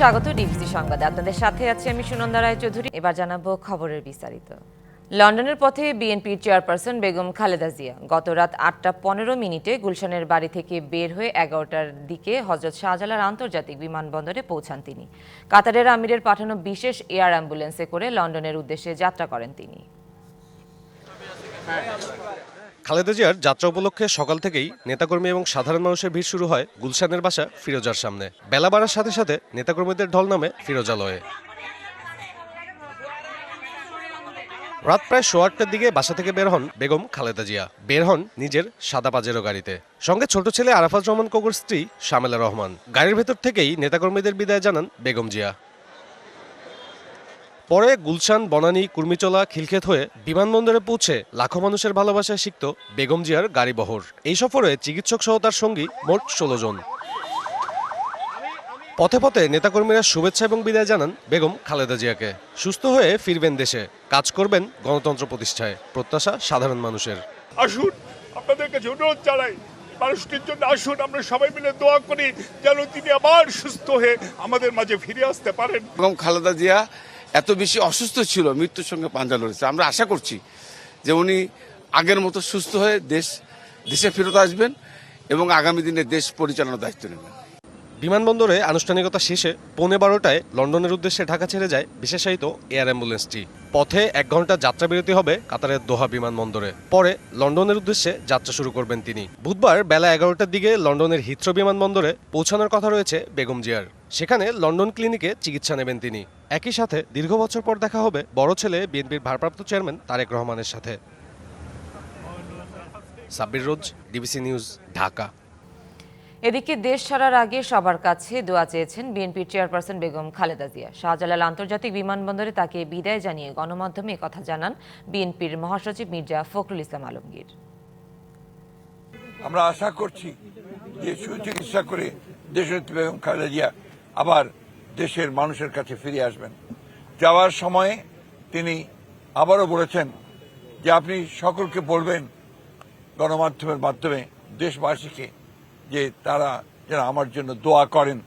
স্বাগত ডিবিসি সংবাদে। আপনাদের সাথে আছি আমি সুনন্দা রায় চৌধুরী এবার জানাব খবরের বিস্তারিত। লন্ডনের পথে বিএনপির চেয়ারপারসন বেগম খালেদা জিয়া গত রাত আটটা পনেরো মিনিটে গুলশানের বাড়ি থেকে বের হয়ে এগারোটার দিকে হজরত শাহজালাল আন্তর্জাতিক বিমানবন্দরে পৌঁছান তিনি। কাতারের আমিরের পাঠানো বিশেষ এয়ার অ্যাম্বুলেন্সে করে লন্ডনের উদ্দেশ্যে যাত্রা করেন তিনি। খালেদা জিয়ার যাত্রা উপলক্ষে সকাল থেকেই নেতাকর্মী এবং সাধারণ মানুষের ভিড় শুরু হয় গুলশানের বাসা ফিরোজার সামনে। বেলা বাড়ার সাথে সাথে নেতাকর্মীদের ঢল নামে ফিরোজালয়ে। রাত প্রায় সোয়া আটটার দিকে বাসা থেকে বের হন বেগম খালেদা জিয়া। বের হন নিজের সাদা পাজেরো গাড়িতে। সঙ্গে ছোট ছেলে আরাফাত রহমান কোকর স্ত্রী শামেলা রহমান। গাড়ির ভেতর থেকেই নেতাকর্মীদের বিদায় জানান বেগম জিয়া। পরে গুলশান বনানী কুর্মিচলা খিলক্ষেত হয়ে বিমানবন্দরে পৌঁছে লাখো মানুষের ভালোবাসায় শিখত বেগম জিয়ার গাড়ি বহর। এই সফরে চিকিৎসক সহ তার সঙ্গী মোট ষোলো জন। পথে পথে নেতাকর্মীরা শুভেচ্ছা এবং বিদায় জানান বেগম খালেদা জিয়াকে। সুস্থ হয়ে ফিরবেন দেশে। কাজ করবেন গণতন্ত্র প্রতিষ্ঠায়। প্রত্যাশা সাধারণ মানুষের। আসুন আপনাদেরকে অনুরোধ জানাই মানুষটির জন্য আসুন আমরা সবাই মিলে দোয়া করি যেন তিনি আবার সুস্থ হয়ে আমাদের মাঝে ফিরে আসতে পারেন। এবং খালেদা জিয়া এত বেশি অসুস্থ ছিল, মৃত্যুর সঙ্গে পাঞ্জা লড়েছে। আমরা আশা করছি যে উনি আগের মতো সুস্থ হয়ে দেশ, দেশে ফেরত আসবেন এবং আগামী দিনে দেশ পরিচালনার দায়িত্ব নেবেন। বিমানবন্দরে আনুষ্ঠানিকতা শেষে পৌনে বারোটায় লন্ডনের উদ্দেশ্যে ঢাকা ছেড়ে যায় বিশেষায়িত এয়ার অ্যাম্বুলেন্সটি। পথে এক ঘণ্টা যাত্রা বিরতি হবে কাতারের দোহা বিমানবন্দরে। পরে লন্ডনের উদ্দেশ্যে যাত্রা শুরু করবেন তিনি। বুধবার বেলা এগারোটার দিকে লন্ডনের হিথ্রো বিমানবন্দরে পৌঁছানোর কথা রয়েছে বেগম জিয়ার। সেখানে লন্ডন ক্লিনিকে চিকিৎসা নেবেন তিনি। একই সাথে দীর্ঘ বছর পর দেখা হবে বড় ছেলে বিএনপির ভারপ্রাপ্ত চেয়ারম্যান তারেক রহমানের সাথে। Sabbir Roj DBC news Dhaka. এদিকে দেশ ছাড়ার আগে সবার কাছে দোয়া চেয়েছেন বিএনপির চেয়ারপারসন বেগম খালেদা জিয়া। শাহজালাল আন্তর্জাতিক বিমানবন্দরে তাকে বিদায় জানিয়ে গণমাধ্যমে কথা জানান বিএনপির মহাসচিব মির্জা ফখরুল ইসলাম আলমগীর। আমরা আশা করছি যে সুচিকিৎসা করে দেশনেত্রী বেগম খালেদা জিয়া আবার দেশের মানুষের কাছে ফিরে আসবেন। যাওয়ার সময়ে তিনি আবারও বলেছেন যে আপনি সকলকে বলবেন গণমাধ্যমের মাধ্যমে দেশবাসীকে যে তারা যেন আমার জন্য দোয়া করেন।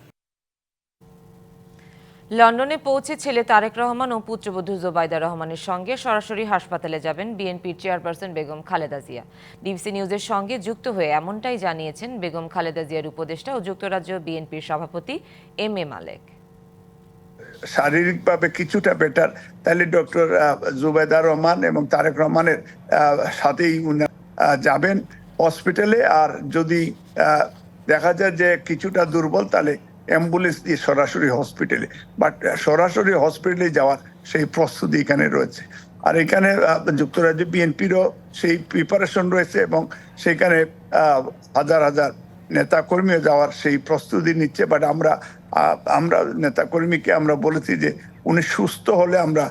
লন্ডনে পৌঁছে ছেলে তারেক রহমান ও পুত্রবধূ জোবাইদা রহমানের সঙ্গে সরাসরি হাসপাতালে যাবেন বিএনপির চেয়ারপারসন বেগম খালেদা জিয়া। ডিবিসি নিউজের সঙ্গে যুক্ত হয়ে এমনটাই জানিয়েছেন বেগম খালেদা জিয়ার উপদেষ্টা ও যুক্তরাজ্য বিএনপির সভাপতি এম এ মালেক। শারীরিকভাবে কিছুটা বেটার তাহলে ডক্টর জুবেদা রহমান এবং তারেক রহমানের সাথেই যাবেন হসপিটালে আর যদি দেখা যায় যে কিছুটা দুর্বল, তাহলে অ্যাম্বুলেন্স দিয়ে সরাসরি হসপিটালে বাট সরাসরি হসপিটালে যাওয়ার সেই প্রস্তুতি এখানে রয়েছে। আর এখানে যুক্তরাজ্য বিএনপিরও সেই প্রিপারেশন রয়েছে এবং সেখানে হাজার হাজার নেতা কর্মী যাওয়ার সেই প্রস্তুতি নিচ্ছে। বাট আমরা আমরা নেতা কর্মীকে আমরা বলেছি যে উনি সুস্থ হলে আমরা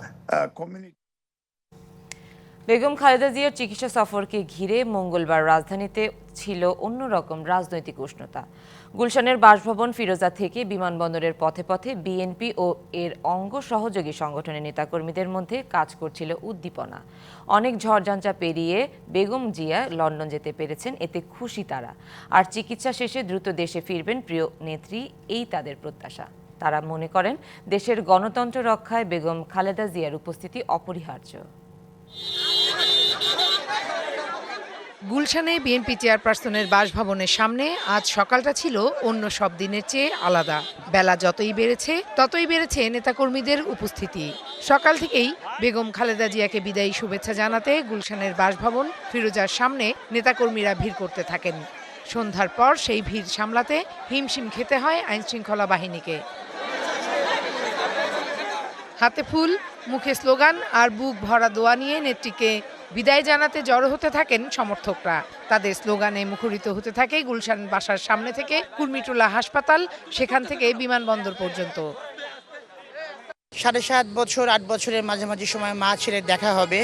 বেগম খালেদা জিয়ার চিকিৎসা সফরকে ঘিরে মঙ্গলবার রাজধানীতে ছিল অন্যরকম রাজনৈতিক উষ্ণতা। গুলশানের বাসভবন ফিরোজা থেকে বিমানবন্দরের পথে পথে বিএনপি ও এর অঙ্গ সহযোগী সংগঠনের নেতাকর্মীদের মধ্যে কাজ করছিল উদ্দীপনা। অনেক ঝড়ঝঞ্ঝা পেরিয়ে বেগম জিয়া লন্ডন যেতে পেরেছেন, এতে খুশি তারা। আর চিকিৎসা শেষে দ্রুত দেশে ফিরবেন প্রিয় নেত্রী, এই তাদের প্রত্যাশা। তারা মনে করেন, দেশের গণতন্ত্র রক্ষায় বেগম খালেদা জিয়ার উপস্থিতি অপরিহার্য। গুলশানে বিএনপি চেয়ারপারসনের বাসভবনের সামনে আজ সকালটা ছিল অন্য সব দিনের চেয়ে আলাদা। বেলা যতই বেড়েছে, ততই বেড়েছে নেতাকর্মীদের উপস্থিতি। সকাল থেকেই বেগম খালেদা জিয়াকে বিদায়ী শুভেচ্ছা জানাতে গুলশানের বাসভবন ফিরোজার সামনে নেতাকর্মীরা ভিড় করতে থাকেন। সন্ধ্যার পর সেই ভিড় সামলাতে হিমশিম খেতে হয় আইনশৃঙ্খলা বাহিনীকে। হাতে ফুল, মুখে স্লোগান আর বুক ভরা দোয়া নিয়ে নেত্রীকে বিদায় জানাতে জড়ো হতে থাকেন সমর্থকরা। তাদের স্লোগানে মুখরিত হতে থাকে গুলশান বাসার সামনে থেকে কুর্মিটোলা হাসপাতাল সেখান থেকে বিমানবন্দর পর্যন্ত। সাড়ে সাত বছর আট বছরের মাঝামাঝি সময় মা ছেলের দেখা হবে।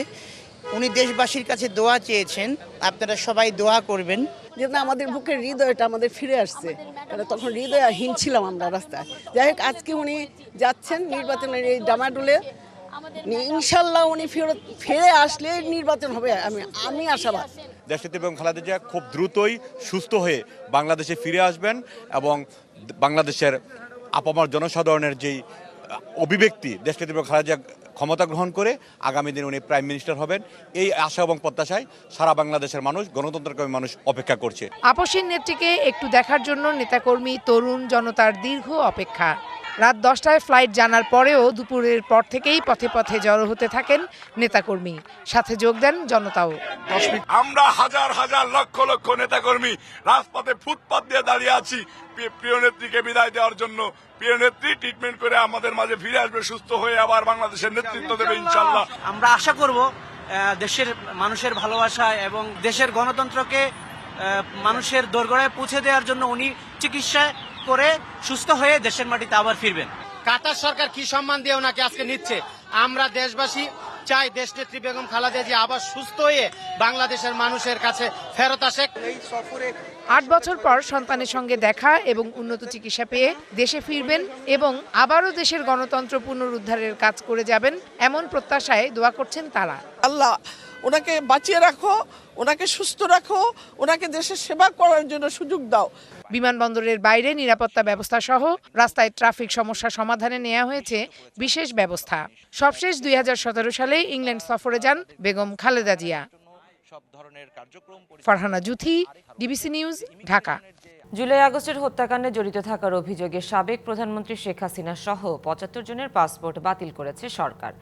উনি দেশবাসীর কাছে দোয়া চেয়েছেন আপনারা সবাই দোয়া করবেন। যেন আমাদের বুকের হৃদয়টা আমাদের ফিরে আসছে। কারণ তখন হৃদয়হীন ছিলাম আমরা রাস্তায়। যাই হোক আজকে উনি যাচ্ছেন নির্বাচনের এই ডামাডুলে। ইনশাল্লাহ উনি ফেরত ফিরে আসলে নির্বাচন হবে আমি আমি আশাবাদ। দেশটিতে এবং খালেদা জিয়া খুব দ্রুতই সুস্থ হয়ে বাংলাদেশে ফিরে আসবেন এবং বাংলাদেশের আপামর জনসাধারণের যেই অভিব্যক্তি দেশটিতে বেগম খালেদা জিয়া ক্ষমতা গ্রহণ করে আগামী দিনে উনি প্রাইম মিনিস্টার হবেন। এই আশা এবং প্রত্যাশায় সারা বাংলাদেশের মানুষ গণতন্ত্রকামী মানুষ অপেক্ষা করছে। আপসীর নেত্রীকে একটু দেখার জন্য নেতাকর্মী তরুণ জনতার দীর্ঘ অপেক্ষা। রাত দশটায় ফ্লাইট জানার পরেও দুপুরের পর থেকেই পথে পথে জড়ো হতে থাকেন নেতাকর্মী। সাথে যোগ দেন জনতাও। আমরা হাজার হাজার লক্ষ লক্ষ নেতাকর্মী রাজপথে ফুটপাত দিয়ে দাঁড়িয়ে আছি। প্রিয়- প্রিয় নেত্রীকে বিদায় দেওয়ার জন্য। প্রিয় নেত্রী ট্রিটমেন্ট করে আমাদের মাঝে ফিরে আসবে সুস্থ হয়ে আবার বাংলাদেশের নেতৃত্ব দেবে ইনশাল্লাহ আমরা আশা করব দেশের মানুষের ভালোবাসা এবং দেশের গণতন্ত্রকে মানুষের দোরগড়ায় পৌঁছে দেওয়ার জন্য উনি চিকিৎসা করে সুস্থ হয়ে দেশের মাটিতে আবার ফিরবেন। কাতার সরকার কি সম্মান দিয়ে ওনাকে আজকে নিচ্ছে? আমরা দেশবাসী চাই দেশনেত্রী বেগম খালেদা জি আবার সুস্থ হয়ে বাংলাদেশের মানুষের কাছে ফেরত আসে এই সফরে আট বছর পর সন্তানের সঙ্গে দেখা এবং উন্নত চিকিৎসা পেয়ে দেশে ফিরবেন এবং আবারও দেশের গণতন্ত্র পুনরুদ্ধারের কাজ করে যাবেন এমন প্রত্যাশায় দোয়া করছেন তারা। আল্লাহ ওনাকে বাঁচিয়ে রাখো ওনাকে সুস্থ রাখো ওনাকে দেশের সেবা করার জন্য সুযোগ দাও। বিমানবন্দরের বাইরে নিরাপত্তা ব্যবস্থা সহ রাস্তায় ট্রাফিক সমস্যা সমাধানে নেওয়া হয়েছে বিশেষ ব্যবস্থা। সবশেষ দুই সালে ইংল্যান্ড সফরে যান বেগম খালেদা জিয়া। সব ধরনের কার্যক্রম Farhana Juthi DBC news Dhaka. July আগস্টের হত্যাকাণ্ডে জড়িত থাকার অভিযোগে সাবেক প্রধানমন্ত্রী শেখ হাসিনা সহ পঁচাত্তর জনের পাসপোর্ট বাতিল করেছে সরকার।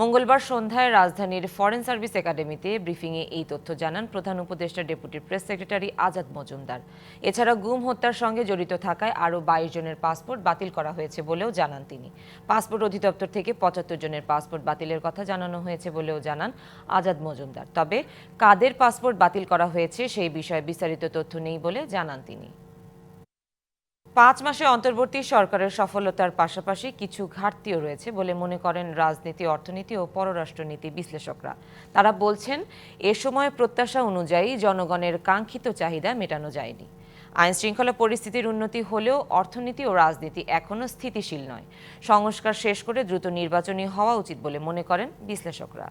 মঙ্গলবার সন্ধ্যায় রাজধানীর ফরেন সার্ভিস একাডেমিতে ব্রিফিংয়ে এই তথ্য জানান প্রধান উপদেষ্টা deputy press secretary Azad Majumdar. এছাড়া গুম হত্যার সঙ্গে জড়িত থাকায় আরও বাইশ জনের পাসপোর্ট বাতিল করা হয়েছে বলেও জানান তিনি। পাসপোর্ট অধিদপ্তর থেকে পঁচাত্তর জনের পাসপোর্ট বাতিলের কথা জানানো হয়েছে বলেও জানান আজাদ মজুমদার। তবে কাদের পাসপোর্ট বাতিল করা হয়েছে সেই বিষয়ে বিস্তারিত তথ্য নেই বলে জানান তিনি। পাঁচ মাসে অন্তর্বর্তী সরকারের সফলতার পাশাপাশি কিছু ঘাটতিও রয়েছে বলে মনে করেন রাজনীতি, অর্থনীতি ও পররাষ্ট্রনীতি বিশ্লেষকরা। তারা বলছেন, এ সময় প্রত্যাশা অনুযায়ী জনগণের কাঙ্ক্ষিত চাহিদা মেটানো যায়নি। আইন শৃঙ্খলা পরিস্থিতির উন্নতি হলেও অর্থনীতি ও রাজনীতি এখনও স্থিতিশীল নয়। সংস্কার শেষ করে দ্রুত নির্বাচনী হওয়া উচিত বলে মনে করেন বিশ্লেষকরা।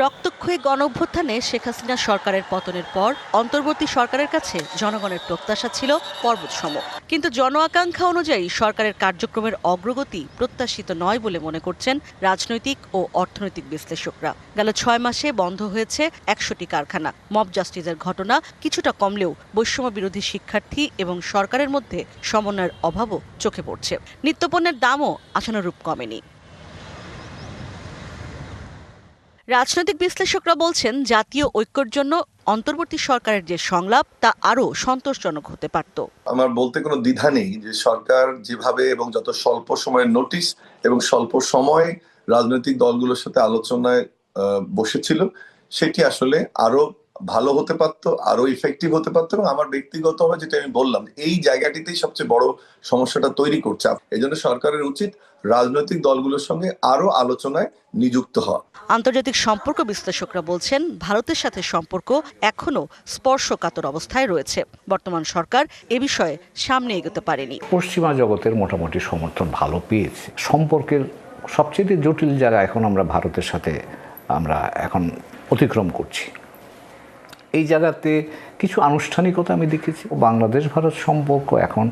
রক্তক্ষয়ী গণঅভ্যুত্থানে শেখ হাসিনা সরকারের পতনের পর অন্তর্বর্তী সরকারের কাছে জনগণের প্রত্যাশা ছিল পর্বতসম কিন্তু জন আকাঙ্ক্ষা অনুযায়ী সরকারের কার্যক্রমের অগ্রগতি প্রত্যাশিত নয় বলে মনে করছেন রাজনৈতিক ও অর্থনৈতিক বিশ্লেষকরা। গেল ছয় মাসে বন্ধ হয়েছে একশোটি কারখানা। মব জাস্টিসের ঘটনা কিছুটা কমলেও বৈষম্য বিরোধী শিক্ষার্থী এবং সরকারের মধ্যে সমন্বয়ের অভাবও চোখে পড়ছে। নিত্যপণ্যের দামও আশানুরূপ কমেনি। রাজনৈতিক বিশ্লেষকরা বলছেন, জাতীয় ঐক্যর জন্য অন্তর্বর্তী সরকারের যে সংলাপ, তা আরও সন্তোষজনক হতে পারত। আমার বলতে কোনো দ্বিধা নেই যে সরকার যেভাবে এবং যত স্বল্প সময়ের নোটিশ এবং স্বল্প সময়ে রাজনৈতিক দলগুলোর সাথে আলোচনায় বসেছিল, সেটি আসলে আরও ভালো হতে পারতো আরও ইফেক্টিভ হতে পারতো এবং আমার ব্যক্তিগতভাবে যেটা আমি বললাম এই জায়গাটিতেই সবচেয়ে বড় সমস্যাটা তৈরি করছে। এই জন্য সরকারের উচিত রাজনৈতিক দলগুলোর সঙ্গে আরও আলোচনায় নিযুক্ত হওয়া। আন্তর্জাতিক সম্পর্ক বিশ্লেষকরা বলছেন ভারতের সাথে সম্পর্ক এখনও স্পর্শকাতর অবস্থায় রয়েছে। বর্তমান সরকার এ বিষয়ে সামনে এগোতে পারেনি। পশ্চিমা জগতের মোটামুটি সমর্থন ভালো পেয়েছে। সম্পর্কের সবচেয়ে জটিল জায়গা এখন আমরা ভারতের সাথে আমরা এখন অতিক্রম করছি। এই জায়গাতে কিছু আনুষ্ঠানিকতা আমি দেখেছি। বাংলাদেশ, ভারত সম্পর্ক এখন,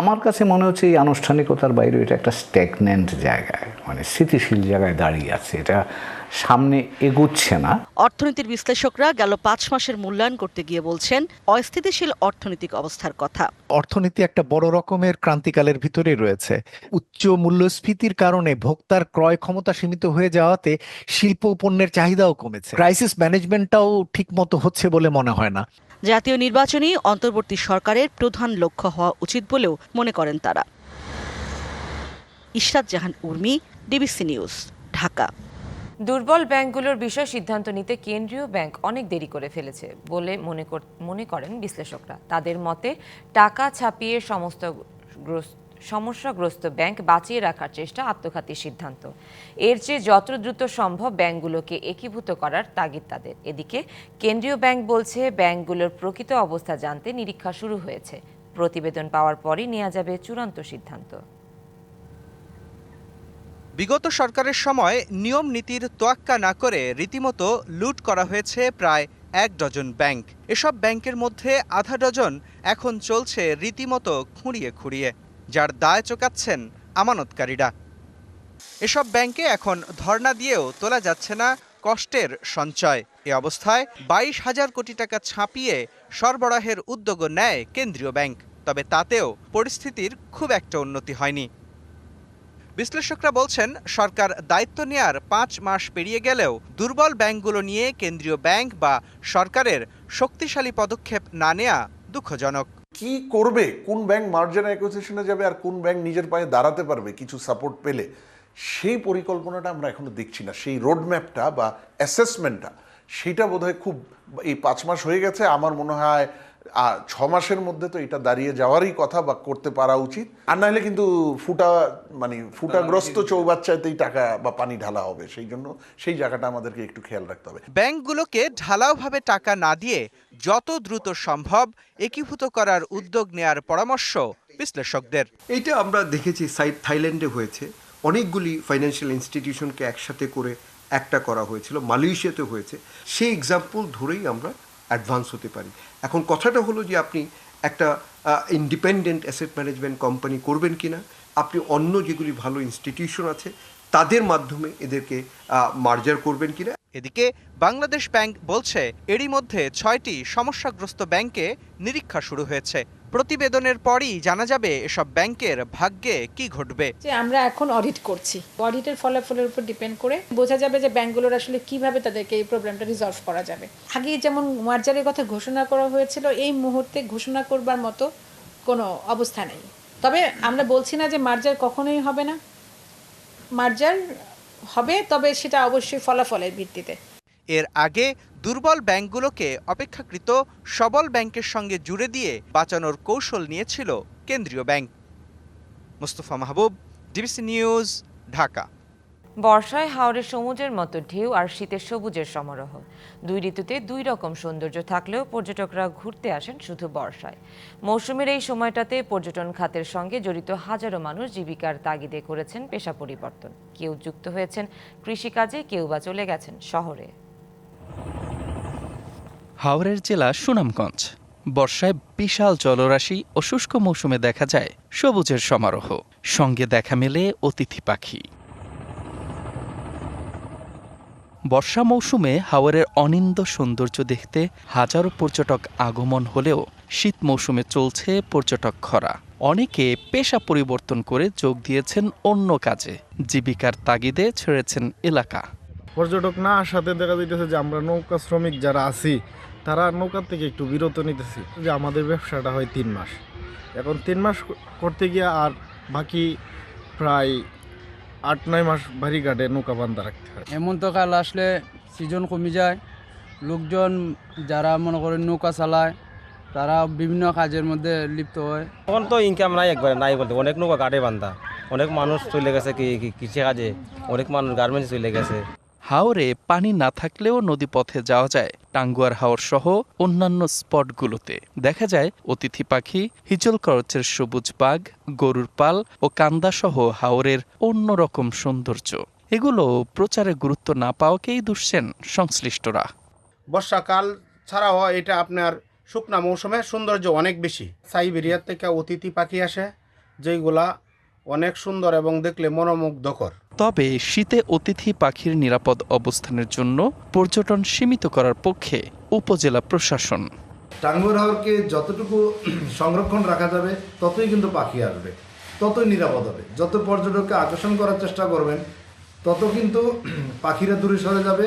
আমার কাছে মনে হচ্ছে এই আনুষ্ঠানিকতার বাইরে এটা একটা স্ট্যাগনেন্ট জায়গায় মানে স্থিতিশীল জায়গায় দাঁড়িয়ে আছে। এটা সামনে এগুচ্ছে না। অর্থনীতির বিশ্লেষকরা গেল পাঁচ মাসের মূল্যায়ন করতে গিয়ে বলছেন অস্থিতিশীল অর্থনৈতিক অবস্থার কথা। অর্থনীতি একটা বড় রকমের ক্রান্তিকালের ভিতরে রয়েছে। উচ্চ মূল্যস্ফীতির কারণে ভোক্তার ক্রয় ক্ষমতা সীমিত হয়ে যাওয়াতে শিল্প পণ্যের চাহিদাও কমেছে। ক্রাইসিস ম্যানেজমেন্টটাও ঠিক মতো হচ্ছে বলে মনে হয় না। জাতীয় নির্বাচনই অন্তর্বর্তী সরকারের প্রধান লক্ষ্য হওয়া উচিত বলেও মনে করেন তারা। Ishrat Jahan Urmi DBC news Dhaka. দুর্বল ব্যাংকগুলোর বিষয় সিদ্ধান্ত নিতে কেন্দ্রীয় ব্যাংক অনেক দেরি করে ফেলেছে বলে মনে মনে করেন বিশ্লেষকরা। তাদের মতে, টাকা ছাপিয়ে সমস্ত সমস্যাগ্রস্ত ব্যাংক বাঁচিয়ে রাখার চেষ্টা আত্মঘাতী সিদ্ধান্ত। এর চেয়ে যত দ্রুত সম্ভব ব্যাংকগুলোকে একীভূত করার তাগিদ তাদের। এদিকে, কেন্দ্রীয় ব্যাংক বলছে, ব্যাংকগুলোর প্রকৃত অবস্থা জানতে নিরীক্ষা শুরু হয়েছে। প্রতিবেদন পাওয়ার পরই নেওয়া যাবে চূড়ান্ত সিদ্ধান্ত। বিগত সরকারের সময় নিয়ম নীতির তোয়াক্কা না করে রীতিমতো লুট করা হয়েছে প্রায় এক ডজন ব্যাংক। এসব ব্যাংকের মধ্যে আধা ডজন এখন চলছে রীতিমতো খুঁড়িয়ে খুঁড়িয়ে, যার দায় চোকাচ্ছেন আমানতকারীরা। এসব ব্যাংকে এখন ধর্ণা দিয়েও তোলা যাচ্ছে না কষ্টের সঞ্চয়। এ অবস্থায় বাইশ হাজার কোটি টাকা ছাপিয়ে সরবরাহের উদ্যোগও নেয় কেন্দ্রীয় ব্যাংক, তবে তাতেও পরিস্থিতির খুব একটা উন্নতি হয়নি। বিশ্লেষকরা বলছেন, সরকার দায়িত্ব নেয়ার পাঁচ মাস পেরিয়ে গেলেও দুর্বল ব্যাংকগুলো নিয়ে কেন্দ্রীয় ব্যাংক বা সরকারের শক্তিশালী পদক্ষেপ না নেয়া দুঃখজনক। কি করবে? কোন ব্যাংক মার্জার অ্যাকুইজিশনে যাবে আর কোন ব্যাংক নিজের পায়ে দাঁড়াতে পারবে? কিছু সাপোর্ট পেলে। সেই পরিকল্পনাটা আমরা এখনও দেখছি না। সেই রোডম্যাপটা বা অ্যাসেসমেন্টটা সেটা বোধহয় খুব এই পাঁচ মাস হয়ে গেছে। আমার মনে হয় আহ, ছ মাসের মধ্যে তো এটা দাঁড়িয়ে যাওয়ারই কথা বা করতে পারা উচিত। আর নাহলে কিন্তু ফুটা মানে ফুটাগ্রস্ত চৌবাচ্চাতেই টাকা বা পানি ঢালা হবে। সেই জন্য সেই জায়গাটা আমাদেরকে একটু খেয়াল রাখতে হবে। ব্যাংকগুলোকে ঢালাওভাবে টাকা না দিয়ে যত দ্রুত সম্ভব একীভূত করার উদ্যোগ নেয়ার পরামর্শ বিশ্লেষকদের। এইটা আমরা দেখেছি সাইড থাইল্যান্ডে হয়েছে। অনেকগুলি ফাইন্যান্সিয়াল ইনস্টিটিউশনকে একসাথে করে একটা করা হয়েছিল। মালয়েশিয়াতে হয়েছে। সেই এক্সাম্পল ধরেই আমরা অ্যাডভান্স হতে পারি। এখন কথাটা হলো যে আপনি একটা ইন্ডিপেন্ডেন্ট অ্যাসেট ম্যানেজমেন্ট কোম্পানি করবেন কি না আপনি অন্য যেগুলি ভালো ইনস্টিটিউশন আছে, তাদের মাধ্যমে এদেরকে মার্জার করবেন কিনা। এদিকে বাংলাদেশ ব্যাংক বলছে, এরই মধ্যে ছয়টি সমস্যাগ্রস্ত ব্যাংকে নিরীক্ষা শুরু হয়েছে। প্রতিবেদনের পরই জানা যাবে এসব ব্যাংকের ভাগ্যে কি ঘটবে। যে আমরা এখন অডিট করছি। অডিটের ফলাফলের উপর ডিপেন্ড করে বোঝা যাবে যে ব্যাংকগুলোর আসলে কীভাবে তাদেরকে এই প্রবলেমটা রিজলভ করা যাবে। আগে যেমন মার্জারের কথা ঘোষণা করা হয়েছিল, এই মুহূর্তে ঘোষণা করবার মতো কোনো অবস্থা নেই। তবে আমরা বলছি না যে মার্জার কখনোই হবে না। মার্জার হবে, তবে সেটা অবশ্যই ফলাফলের ভিত্তিতে। এর আগে দুর্বল ব্যাংকগুলোকে অপেক্ষাকৃত সবল ব্যাংকের সঙ্গে জুড়ে দিয়ে বাঁচানোর কৌশল নিয়েছিল কেন্দ্রীয় bank. Mustafa Mahbub, DBC news, Dhaka. বর্ষায় হাওরের সমুদ্রের মতো ঢেউ আর শীতের সবুজের সমারোহ। দুই ঋতুতে দুই রকম সৌন্দর্য থাকলেও পর্যটকরা ঘুরতে আসেন শুধু বর্ষায়। মৌসুমের এই সময়টাতে পর্যটন খাতের সঙ্গে জড়িত হাজারো মানুষ জীবিকার তাগিদে করেছেন পেশা পরিবর্তন। কেউ যুক্ত হয়েছেন কৃষিকাজে, কেউ বা চলে গেছেন শহরে। হাওড়ের জেলা সুনামগঞ্জ। বর্ষায় বিশাল জলরাশি ও শুষ্ক মৌসুমে দেখা যায় সবুজের সমারোহ। সঙ্গে দেখা মেলে অতিথি পাখি। বর্ষা মৌসুমে হাওরের অনিন্দ সৌন্দর্য দেখতে হাজারো পর্যটক আগমন হলেও শীত মৌসুমে চলছে পর্যটক খরা। অনেকে পেশা পরিবর্তন করে যোগ দিয়েছেন অন্য কাজে, জীবিকার তাগিদে ছেড়েছেন এলাকা। পর্যটক না আসাতে দেখা যাইতেছে যে আমরা নৌকা শ্রমিক যারা আছি, তারা নৌকার থেকে একটু বিরত নিতেছি যে আমাদের ব্যবসাটা হয় তিন মাস। এখন তিন মাস করতে গিয়ে আর বাকি প্রায় আট নয় মাস ভারী ঘাটে নৌকা বান্ধা রাখতে হয়। এমন তো কাল আসলে সিজন কমে যায়। লোকজন যারা মনে করেন নৌকা চালায় তারা বিভিন্ন কাজের মধ্যে লিপ্ত হয়। তখন তো ইনকাম নাই একবারে নাই বলতে। অনেক নৌকা কাটে বান্ধা। অনেক মানুষ চলে গেছে কি- কি- কৃষি কাজে। অনেক মানুষ গার্মেন্টস চলে গেছে। হাওরে পানি না থাকলেও নদীপথে যাওয়া যায়। টাঙ্গুয়ার হাওর সহ অন্যান্য স্পটগুলোতে। দেখা যায়, অতিথি পাখি হিজল করচের সবুজ বাঘ, গরুর পাল ও কান্দা সহ হাওরের অন্যরকম সৌন্দর্য। এগুলো প্রচারে গুরুত্ব না পাওয়াকেই দুষছেন সংশ্লিষ্টরা। বর্ষাকাল ছাড়াও এটা আপনার শুকনা মৌসুমে সৌন্দর্য অনেক বেশি। সাইবেরিয়ার থেকে অতিথি পাখি আসে যেগুলা অনেক সুন্দর এবং দেখলে মনোমুগ্ধকর। তবে শীতে অতিথি পাখির নিরাপদ অবস্থানের জন্য পর্যটন সীমিত করার পক্ষে উপজেলা প্রশাসন। টাঙ্গুয়ার হাওরকে যতটুকু সংরক্ষণ রাখা যাবে ততই কিন্তু পাখি আসবে ততই নিরাপদ হবে। যত পর্যটককে আকর্ষণ করার চেষ্টা করবেন তত কিন্তু পাখিরা দূরে সরে যাবে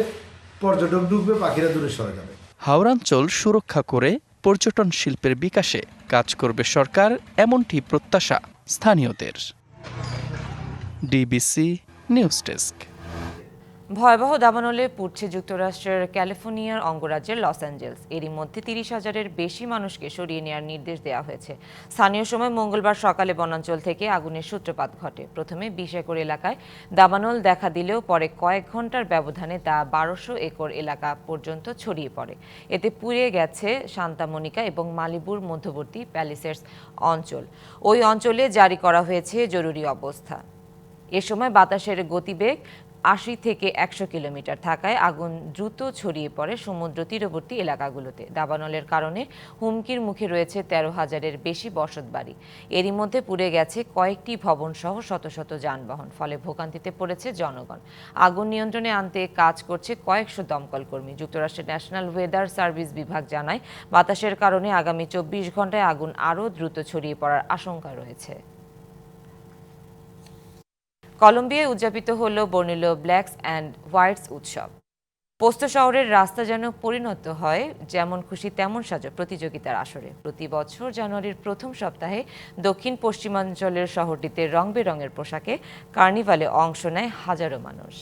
পর্যটক ঢুকবে পাখিরা দূরে সরে যাবে। হাওড়াঞ্চল সুরক্ষা করে পর্যটন শিল্পের বিকাশে কাজ করবে সরকার এমনটি প্রত্যাশা স্থানীয়দের। DBC news desk. ভয়াবহ দাবানলে পুড়ছে যুক্তরাষ্ট্রের ক্যালিফোর্নিয়ার অঙ্গরাজ্যের লস অ্যাঞ্জেলস। এরই মধ্যে তিরিশ হাজারের বেশি মানুষকে সরিয়ে নেওয়ার নির্দেশ দেওয়া হয়েছে। স্থানীয় সময় মঙ্গলবার সকালে বনাঞ্চল থেকে আগুনের সূত্রপাত ঘটে। প্রথমে বিশ একর এলাকায় দাবানল দেখা দিলেও পরে কয়েক ঘণ্টার ব্যবধানে তা বারোশো একর এলাকা পর্যন্ত ছড়িয়ে পড়ে। এতে পুড়ে গেছে শান্তামনিকা এবং মালিবুর মধ্যবর্তী প্যালিসেস অঞ্চল। ওই অঞ্চলে জারি করা হয়েছে জরুরি অবস্থা। এ সময় বাতাসের গতিবেগ আশি থেকে একশো কিলোমিটার থাকায় আগুন দ্রুত ছড়িয়ে পড়ে সমুদ্র তীরবর্তী এলাকাগুলোতে। দাবানলের কারণে হুমকির মুখে রয়েছে তেরো হাজারের বেশি বসতবাড়ি এরই মধ্যে পুড়ে গেছে কয়েকটি ভবন সহ শত শত যানবাহন, ফলে ভোগান্তিতে পড়েছে জনগণ। আগুন নিয়ন্ত্রণে আনতে কাজ করছে কয়েকশো দমকল কর্মী। যুক্তরাষ্ট্রের ন্যাশনাল ওয়েদার সার্ভিস বিভাগ জানায়, বাতাসের কারণে আগামী চব্বিশ ঘন্টায় আগুন আরও দ্রুত ছড়িয়ে পড়ার আশঙ্কা রয়েছে। কলম্বিয়ায় উদযাপিত হল বর্ণিল ব্ল্যাকস অ্যান্ড হোয়াইটস উৎসব। পোস্ত শহরের রাস্তা যেন পরিণত হয়, যেমন খুশি তেমন সাজো প্রতিযোগিতার আসরে। প্রতি বছর জানুয়ারির প্রথম সপ্তাহে দক্ষিণ পশ্চিমাঞ্চলের শহরটিতে রং বেরঙের পোশাকে কার্নিভালে অংশ নেয় হাজারো মানুষ।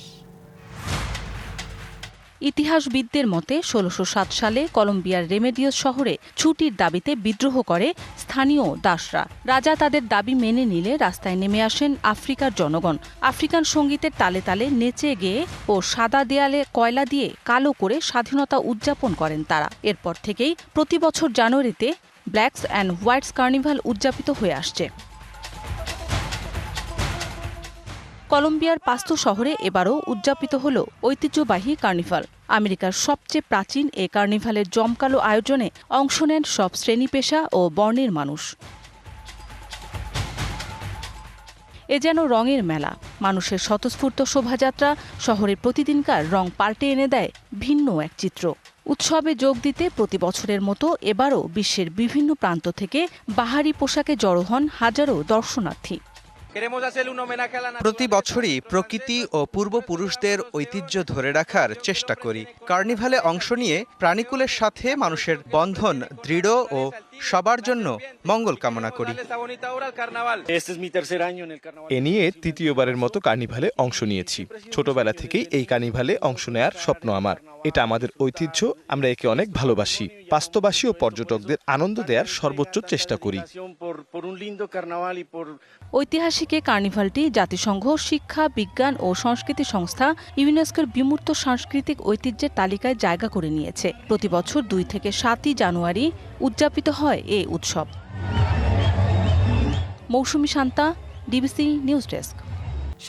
ইতিহাসবিদদের মতে, ষোলোশো সাত সালে কলম্বিয়ার রেমেডিওস শহরে ছুটির দাবিতে বিদ্রোহ করে স্থানীয় দাসরা। রাজা তাদের দাবি মেনে নিলে রাস্তায় নেমে আসেন আফ্রিকার জনগণ। আফ্রিকান সঙ্গীতের তালে তালে নেচে গেয়ে ও সাদা দেয়ালে কয়লা দিয়ে কালো করে স্বাধীনতা উদযাপন করেন তারা। এরপর থেকেই প্রতি বছর জানুয়ারিতে ব্ল্যাকস অ্যান্ড হোয়াইটস কার্নিভাল উদযাপিত হয়ে আসছে। কলম্বিয়ার পাস্তো শহরে এবারও উদযাপিত হল ঐতিহ্যবাহী কার্নিভাল। আমেরিকার সবচেয়ে প্রাচীন এ কার্নিভালের জমকালো আয়োজনে অংশ নেন সব শ্রেণি পেশা ও বর্ণের মানুষ। এ যেন রঙের মেলা। মানুষের স্বতঃস্ফূর্ত শোভাযাত্রা শহরে প্রতিদিনকার রং পাল্টে এনে দেয় ভিন্ন এক চিত্র। উৎসবে যোগ দিতে প্রতি বছরের মতো এবারও বিশ্বের বিভিন্ন প্রান্ত থেকে বাহারি পোশাকে জড়ো হন হাজারো দর্শনার্থী। প্রতি বছরই প্রকৃতি ও পূর্বপুরুষদের ঐতিহ্য ধরে রাখার চেষ্টা করি। কার্নিভালে অংশ নিয়ে প্রাণীকুলের সাথে মানুষের বন্ধন দৃঢ় ও সবার জন্য মঙ্গল কামনা করি। এ নিয়ে তৃতীয়বারের মতো কার্নিভালে অংশ নিয়েছি। ছোটবেলা থেকেই এই কার্নিভালে অংশ নেয়ার স্বপ্ন আমার। এটা আমাদের ঐতিহ্য আমরা একে অনেক ভালোবাসি। পাস্তবাসী ও পর্যটকদের আনন্দ দেওয়ার সর্বোচ্চ চেষ্টা করি। ঐতিহাসিক এ কার্নিভালটি জাতিসংঘ শিক্ষা বিজ্ঞান ও সংস্কৃতি সংস্থা ইউনেস্কোর বিমূর্ত সাংস্কৃতিক ঐতিহ্যের তালিকায় জায়গা করে নিয়েছে। প্রতি বছর দুই থেকে সাতই জানুয়ারি উদযাপিত হয় এ উৎসব। Mousumi Shanta, DBC news desk.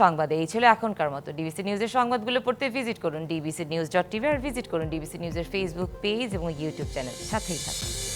সংবাদ এই ছিল এখনকার মতো। ডিবিসি নিউজের সংবাদগুলো পড়তে ভিজিট করুন ডিবিসি নিউজ ডট টিভি আর ভিজিট করুন ডিবিসি নিউজের ফেসবুক পেজ এবং ইউটিউব চ্যানেল সাথেই থাকুন।